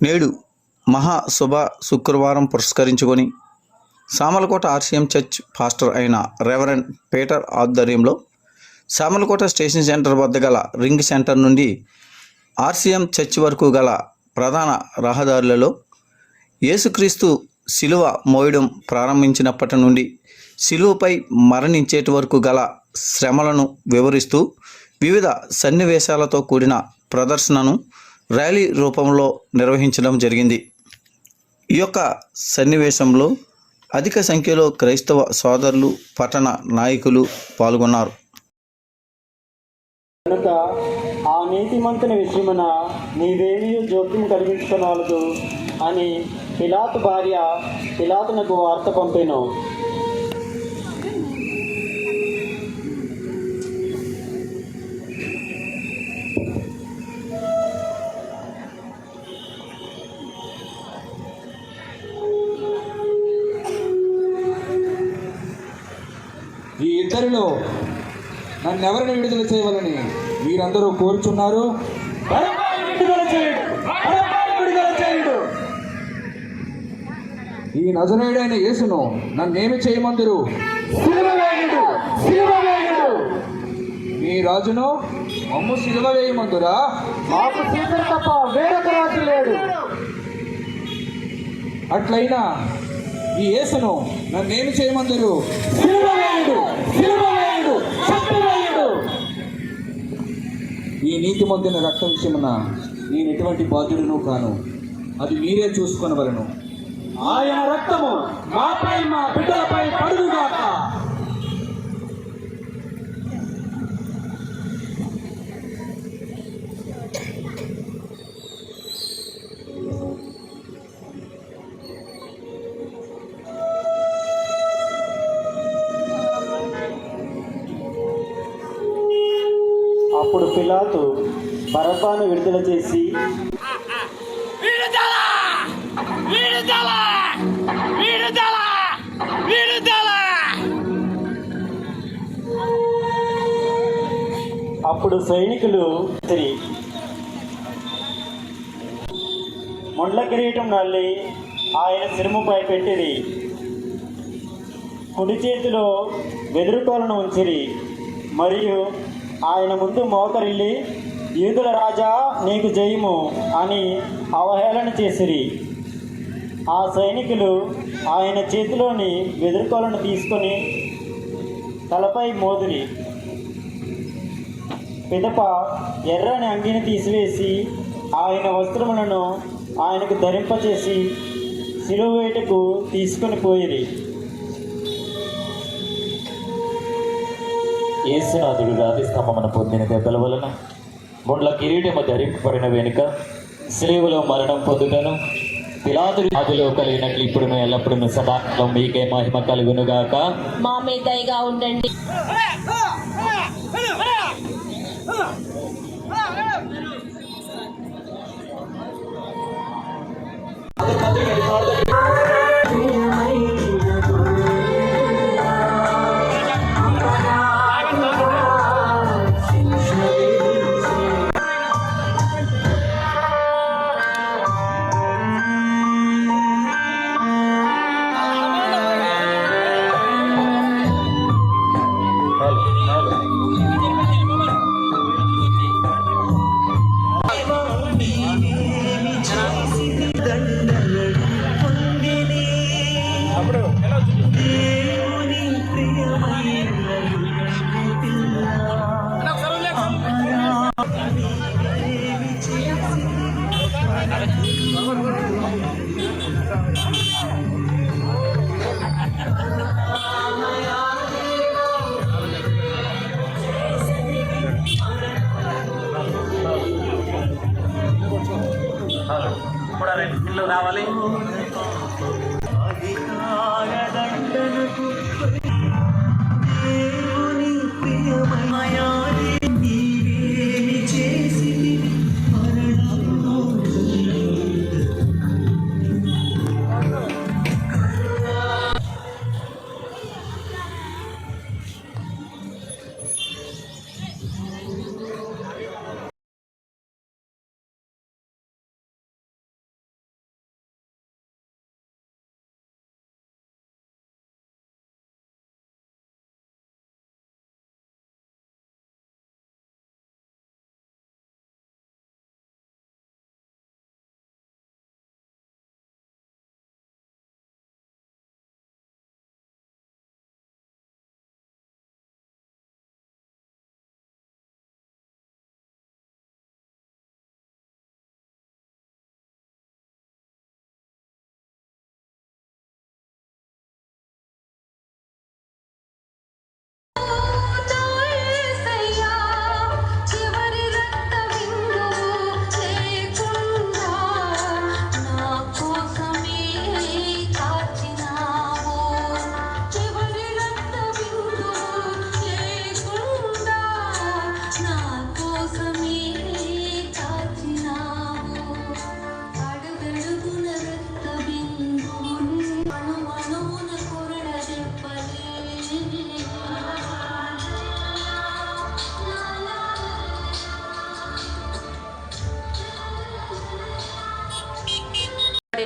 నేడు మహాశుభ శుక్రవారం పురస్కరించుకొని సామలకోట ఆర్సీఎం చర్చ్ పాస్టర్ అయిన రెవరెండ్ పీటర్ ఆధ్వర్యంలో సామలకోట స్టేషన్ సెంటర్ వద్ద గల రింగ్ సెంటర్ నుండి ఆర్సీఎం చర్చ్ వరకు గల ప్రధాన రహదారులలో యేసుక్రీస్తు శిలువ మోయడం ప్రారంభించినప్పటి నుండి శిలువపై మరణించేటి వరకు గల శ్రమలను వివరిస్తూ వివిధ సన్నివేశాలతో కూడిన ప్రదర్శనను ర్యాలీ రూపంలో నిర్వహించడం జరిగింది. ఈ యొక్క సన్నివేశంలో అధిక సంఖ్యలో క్రైస్తవ సోదరులు పట్టణ నాయకులు పాల్గొన్నారు. కనుక ఆ నీతిమంతుని విషయమున నీవేమీ జోక్యం కలిగించుకోనవలదు అని పిలాతు భార్య పిలాతునకు వార్త పంపెను. ఈ నన్ను ఎవరిని విడుదల చేయవాలని మీరందరూ కోరుచున్నారు. ఈ నజరేయుడైన యేసును నన్నేమి చేయమందురు? మీ రాజును మమ్ము సిలువ వేయమందురా? మాకు సీతలు తప్ప వేరొక రాజు లేడు. అట్లయినా ఈ యేసును నన్ను ఏమి చేయమందరు? ఈ నీతి వేయుడు రక్త విషయమున నేను ఎటువంటి బాధ్యుడును కాను. అది మీరే చూసుకొనవలను. ఆయన రక్తము మాపై మా బిడ్డలపై పడుదుగాక. అప్పుడు పిలాతు బరబ్బాను విడుదల చేసి అప్పుడు సైనికులు తిరిగి మొండ్ల కిరీటం నల్లి ఆయన సిరుముపై పెట్టిరి. కుడి చేతిలో వెదురుకోలను ఉంచిరి. మరియు ఆయన ముందు మోకరిల్లి యూదుల రాజా నీకు జయము అని అవహేళన చేసిరి. ఆ సైనికులు ఆయన చేతిలోని వెదురుకోలను తీసుకొని తలపై మోదిరి. పిదప ఎర్రని అంగిని తీసివేసి ఆయన వస్త్రములను ఆయనకు ధరింపచేసి సిలువేటకు తీసుకొని పోయిరి. యేసునాథుడు రాతి స్తంభమున పొందిన దెబ్బల వలన ముండ్ల కిరీటము ధరింపబడిన వెనుక శిలువలో మరణం పొందుటను పిలాతుడి ఆదిలో కలిగినట్లు ఇప్పుడు ఎల్లప్పుడూ సదాకాలం మీకే మహిమ కలుగునుగాక. మా మీద ఉండండి.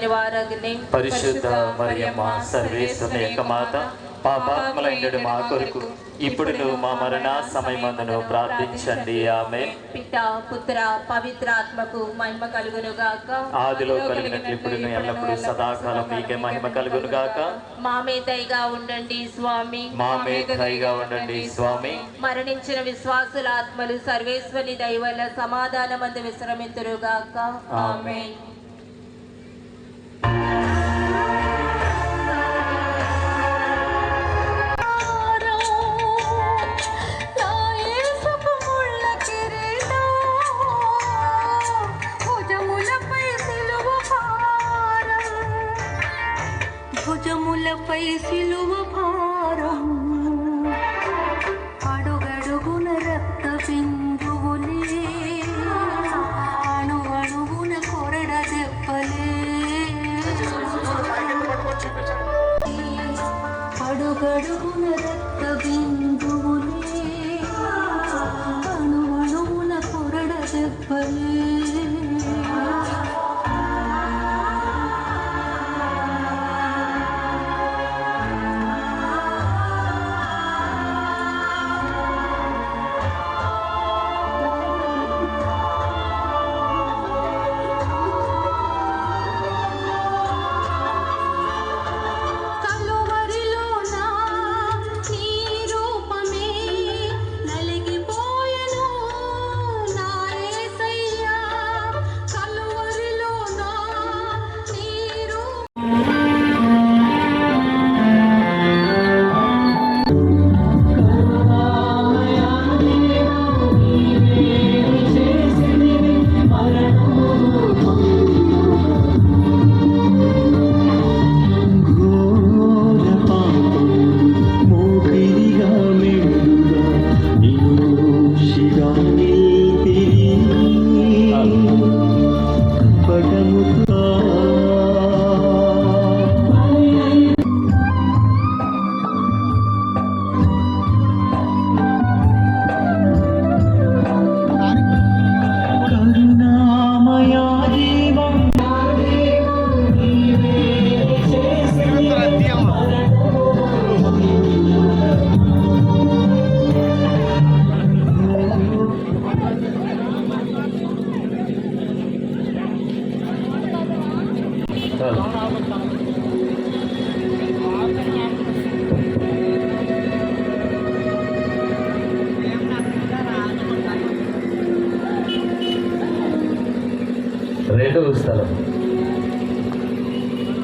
లేని వారగునే పరిశుద్ధ మరియమ్మ సర్వేశ్వరుని యొక్క మాత పాపాత్మలైనడు మా కొరకు ఇప్పుడు మా మరణ సమయమందును ప్రార్థించండి. ఆమె పిత పుత్ర పవిత్రాత్మకు మహిమ కలుగును గాక ఆదిలో కలిగినట్లు ఇప్పుడు ఎల్లప్పుడూ సదాకాలం మీకే మహిమ కలుగును గాక మా మీద దయగా ఉండండి స్వామి. మా మీద దయగా ఉండండి స్వామి. మరణించిన విశ్వాసుల ఆత్మలు సర్వేశ్వరి దైవల సమాధానమందు విశ్రమింతురుగాక. ఆమేన్. భుజములపై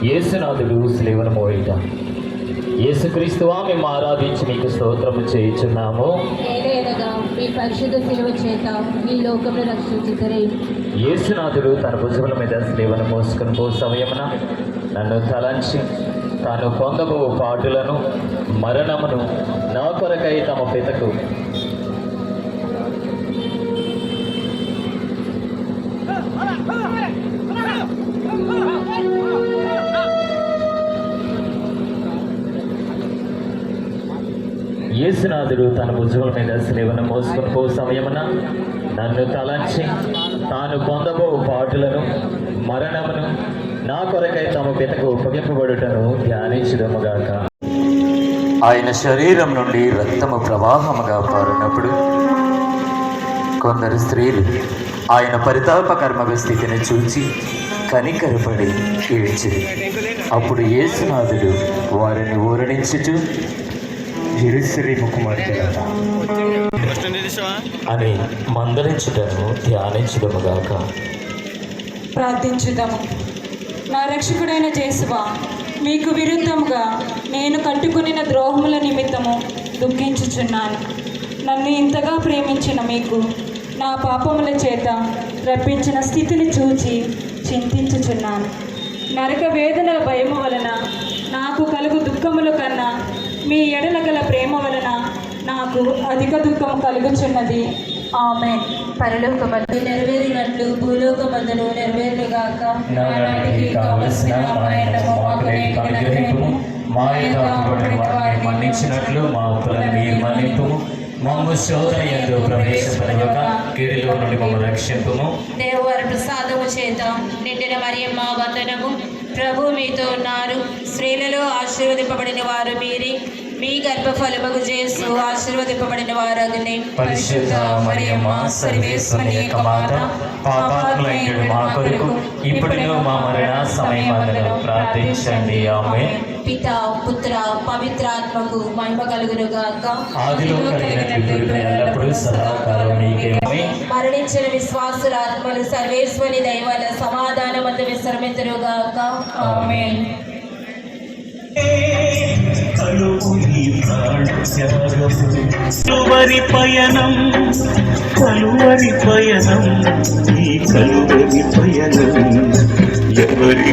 యేసునాథుడు స్లేవను మోయిట యేసుక్రీస్తువా మేము ఆరాధించి మీకు స్తోత్రము చేయుచున్నాము. మీ పరిశుద్ధ శిలువ చేత ఈ లోకమును రక్షించుతరే యేసునాథుడు తన భుజముల మీద స్లేవను మోసుకొని పో సమయమున నన్ను తలంచి తాను పొందబో పాటులను మరణమును నా కొరకై తమ పితకు యేసునాథుడు తన భుజముల మీద శ్రీవను మోసుకొని పో సమయమున నన్ను తలంచి తాను పొందబో పాటులను మరణమును నా కొరకై తమ పితకు ఉపగింపబడుటను ధ్యానించడముగాక ఆయన శరీరం నుండి రక్తము ప్రవాహముగా పారినప్పుడు కొందరు స్త్రీలు ఆయన పరితాప కర్మ స్థితిని చూచి కనికరపడి ఏడ్చిరి. అప్పుడు యేసునాథుడు వారిని ఊరణించుచు ఎరుసరేము కుమార్తె అని మందలించుటను ధ్యానించుదముగాక ప్రార్థించుదాము. నా రక్షకుడైన జేసువా మీకు విరుద్ధముగా నేను కట్టుకునిన ద్రోహముల నిమిత్తము దుఃఖించుచున్నాను. నన్ను ఇంతగా ప్రేమించిన మీకు నా పాపముల చేత రప్పించిన స్థితిని చూచి చింతించుచున్నాను. నరక వేదనల భయము వలన నాకు కలుగు దుఃఖముల కన్నా మీ ఎడల గల ప్రేమ వలన నాకు అధిక దుఃఖం కలుగుచున్నది. ఆమె పరలోకమందు నెరవేరినట్లు భూలోకమందును నెరవేరుగాక నానాటికి కావలసిన మా మా యొక్క మన్నించినట్లు మా అప్పులను మీరు మన్నింపుము. మమ్ము శోధన ఎందు ప్రవేశపడవక కీడులో నుండి మమ్మ రక్షింపుము. దేవర ప్రసాదము చేత నిండిన మరియమ్మ వందనము. ప్రభు మీతో ఉన్నారు. స్త్రీలలో ఆశీర్వదింపబడిన వారు మీరే. మీ గర్భఫలముకు చేస్తూ ఆశీర్వదింపబడిన వారు అగ్ని పరిశుద్ధ మరియమ్మ సర్వేశ్వరి యొక్క మాత పాపాత్మైనడు మా కొరకు ఇప్పుడును మా మరణ సమయం ప్రార్థించండి. ఆమె పిత పుత్ర పవిత్రాత్మకు మహిమ కలుగును గాక ఆదిలో కలిగిన ఇప్పుడు ఎల్లప్పుడూ సదాకాలం నీకే ఆమె మరణించిన విశ్వాసుల ఆత్మలు సర్వేశ్వరి దైవాల సమాధానమందు విశ్రమితురు గాక ఆమేన్. కలువరి పయనం కలువరి పయనం ఈ కలువరి పయనం ఎవరి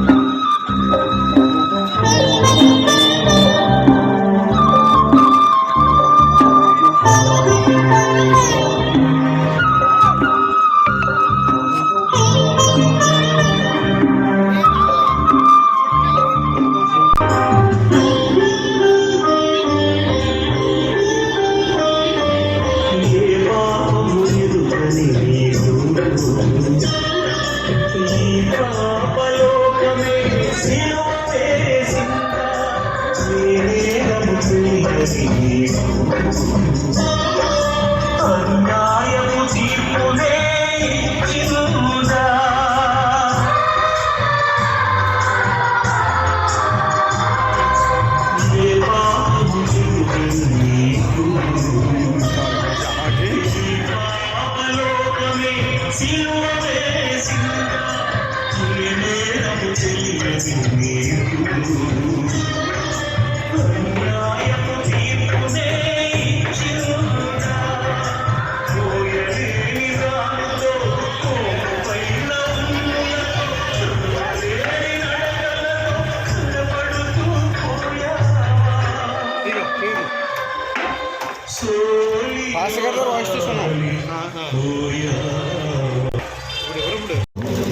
సోలి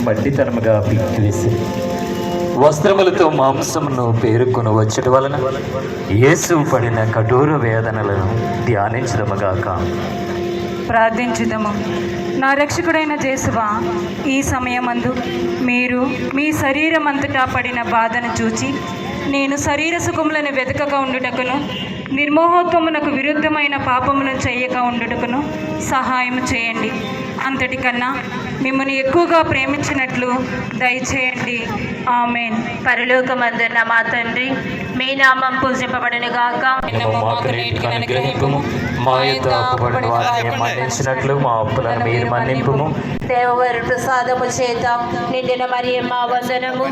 మడ్డితనముగా పిక్కివేసి వస్త్రములతో మాంసమును పేరుకొని వచ్చట వలన యేసు పడిన కఠోర వేదనలను ధ్యానించదముగాక. ప్రార్థించుదము. నా రక్షకుడైన జేసువా ఈ సమయమందు మీరు మీ శరీరం అంతటా పడిన బాధను చూచి నేను శరీర సుఖములను వెతకక ఉండుటకును నిర్మోహత్వమునకు విరుద్ధమైన పాపమును చేయక ఉండుటకును సహాయం చేయండి. అంతటికన్నా మిమ్మల్ని ఎక్కువగా ప్రేమించినట్లు దయచేయండి. ఆమెన్. పరలోకమందున్న మా తండ్రి మీ నామం పూజింపబడును గాక మా యొక్క మన్నించినట్లు మా అప్పులను మీరు మన్నింపుము. దేవవారి ప్రసాదము చేత నిండిన మరియమ్మ వందనము.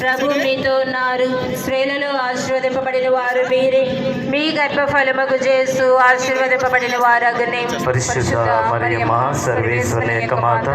ప్రభు మీతో ఉన్నారు. స్త్రీలలో ఆశీర్వదింపబడిన వారు మీరే. మీ గర్భఫలముకు చేస్తూ ఆశీర్వదింపబడిన వారు అగ్ని పరిశుద్ధ మరియమ్మ సర్వేశ్వరుని యొక్క మాత.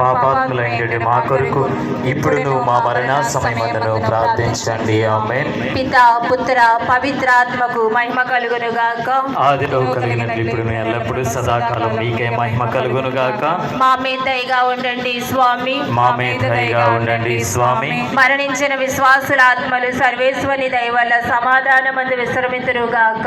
పాపాత్ములైనటువంటి మా కొరకు ఇప్పుడును మా మరణ సమయమందును ప్రార్థించండి. ఆమె పిత పుత్ర పవిత్రాత్మకు మహిమ కలుగును గాక ఆదిలో కలిగినట్లు ఇప్పుడు ఎల్లప్పుడూ సదాకాలం మీకే మహిమ కలుగును గాక మా దయగా ఉండండి స్వామి. మా దయగా ఉండండి స్వామి. మరణించిన విశ్వాసుల ఆత్మలు సర్వేశ్వరి దయ వల్ల సమాధానమందు విశ్రమితురు గాక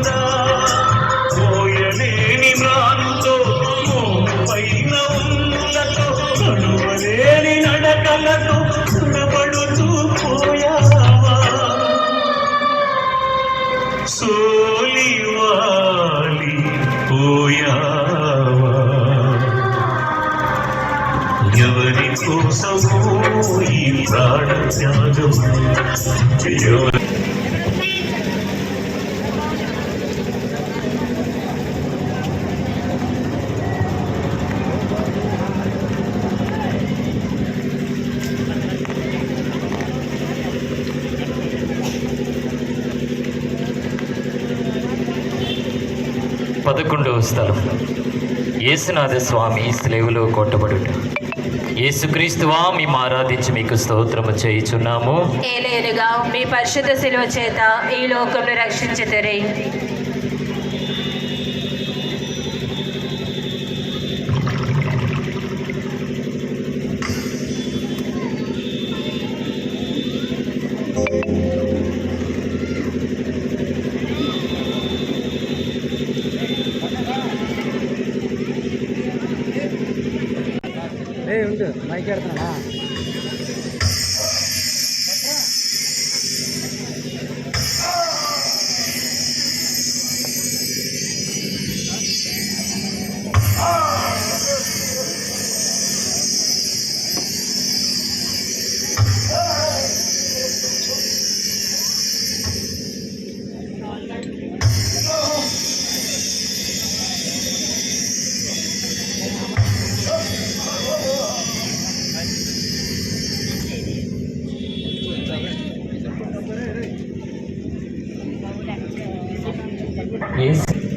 పదకొండవ స్థలం. యేసునాథ స్వామి స్లేవులో కొట్టబడుట. యేసుక్రీస్తువా మేము ఆరాధించి మీకు స్తోత్రము చేయుచున్నాము. ఏలేనుగా మీ పరిశుద్ధ శిలువ చేత ఈ లోకంను రక్షించుతరే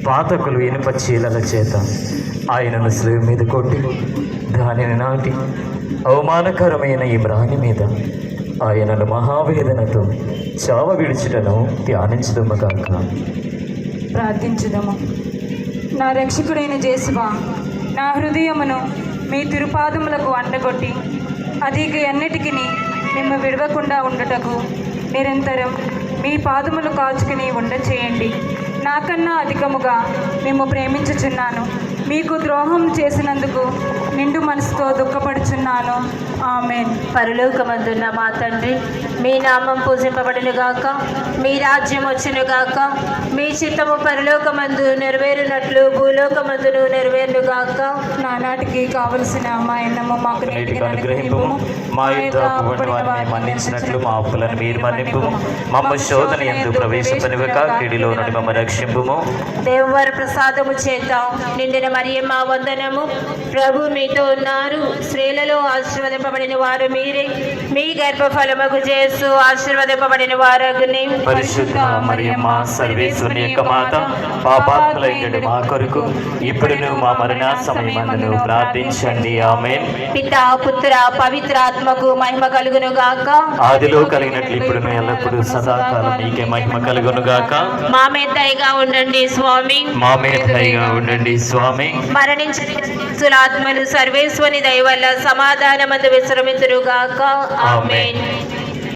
పాతకులు ఇనుప చీలల చేత ఆయనను స్లేవ్ మీద కొట్టి దానిని నాటి అవమానకరమైన ఈ మ్రాని మీద ఆయనను మహావేదనతో చావ విడిచిటను ధ్యానించదము కాక ప్రార్థించుదము. నా రక్షకుడైన జేసువా నా హృదయమును మీ తిరుపాదములకు అండగొట్టి అధిక అన్నిటికీ మిమ్మ విడవకుండా ఉండటకు నిరంతరం మీ పాదములు కాచుకుని ఉండ చేయండి నాకన్నా అధికముగా మేము ప్రేమించుచున్నాను. మీకు ద్రోహం చేసినందుకు నిండు మనసుతో దుఃఖపడుచున్నాను. ఆమెన్. పరలోకమందున్న మా తండ్రి మీ నామం పూజింపబడును గాక మీ రాజ్యం వచ్చును గాక మీ చిత్తము పరలోకమందు నెరవేరునట్లు భూలోకమందును నెరవేరును గాక నానాటికి కావలసిన మా ఎన్నము మాకు మా మన్నించినట్లు మా అప్పులను మీరు మన్నింపు మమ్మ శోధన ఎందు ప్రవేశపనివక కిడిలో నుండి మమ్మ రక్షింపుము. దేవవారి ప్రసాదము చేత నిండిన మరియమ్మ వందనము. ప్రభు మీతో ఉన్నారు. స్త్రీలలో ఆశీర్వదింపబడిన వారు మీరే. మీ గర్భఫలముకు చేస్తూ ఆశీర్వదింపబడిన వారగుని పరిశుద్ధ మరియమ్మ సర్వేశ్వరుని యొక్క మాత పాపాత్ములైన మా కొరకు. ఇప్పుడు మా మరణ సమయమందును ప్రార్థించండి. ఆమె పిత పుత్ర పవిత్రాత్మకు మహిమ కలుగును గాక. ఆదిలో కలిగినట్లు ఇప్పుడు ఎల్లప్పుడూ సదాకాలం నీకే మహిమ కలుగును గాక. మా మీద దయగా ఉండండి స్వామి. మా మీద దయగా ఉండండి స్వామి. మరణించిన ఆత్మలు సర్వేశ్వని దయ వల్ల సమాధానమందు విశ్రమితురుగాక ఆమెన్